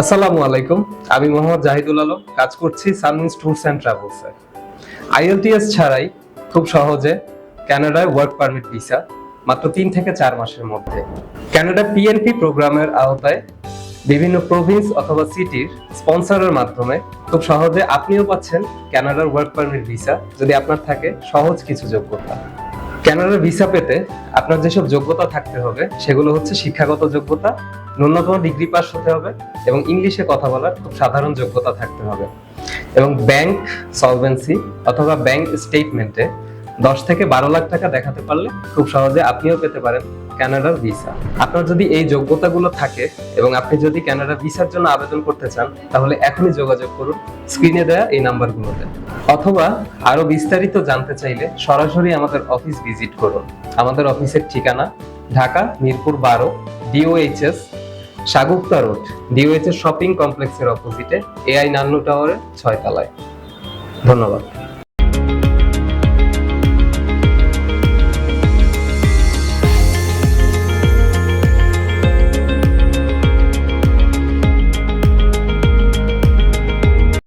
আসসালামু আলাইকুম। আমি মোহাম্মদ জাহিদুল আলম। কাজ করছি সানমিন্স ট্যুরস অ্যান্ড ট্রাভেলসে আইএলটিএস ছাড়াই খুব সহজে কানাডায় ওয়ার্ক পারমিট ভিসা মাত্র তিন থেকে চার মাসের মধ্যে। কানাডা পিএনপি প্রোগ্রামের আওতায় বিভিন্ন প্রভিন্স অথবা সিটির স্পন্সরের মাধ্যমে খুব সহজে আপনিও পাচ্ছেন কানাডার ওয়ার্ক পারমিট ভিসা যদি আপনার থাকে সহজ কিছু যোগ্যতা। কানাডার ভিসা পেতে আপনার যেসব যোগ্যতা থাকতে হবে, সেগুলো হচ্ছে শিক্ষাগত যোগ্যতা, ন্যূনতম ডিগ্রি পাস হতে হবে এবং ইংলিশে কথা বলার খুব সাধারণ যোগ্যতা থাকতে হবে। এবং ব্যাংক সলভেন্সি অথবা ব্যাংক স্টেটমেন্টে দশ থেকে বারো লাখ টাকা দেখাতে পারলে খুব সহজে আপনিও পেতে পারেন কানাডার ভিসা আপনার যদি এই যোগ্যতাগুলো থাকে এবং আপনি যদি কানাডা ভিসার জন্য আবেদন করতে চান, তাহলে এখনই যোগাযোগ করুন। স্ক্রিনে দেওয়া এই নাম্বারগুলোতে। অথবা আরও বিস্তারিত জানতে চাইলে সরাসরি আমাদের অফিস ভিজিট করুন। আমাদের অফিসের ঠিকানা ঢাকা মিরপুর বারো ডিওএইচএস সাগুপ্তা রোড ডিওএইচএস শপিং কমপ্লেক্সের অপোজিটে এআই নান্নু টাওয়ারের ছয় তলায় ধন্যবাদ।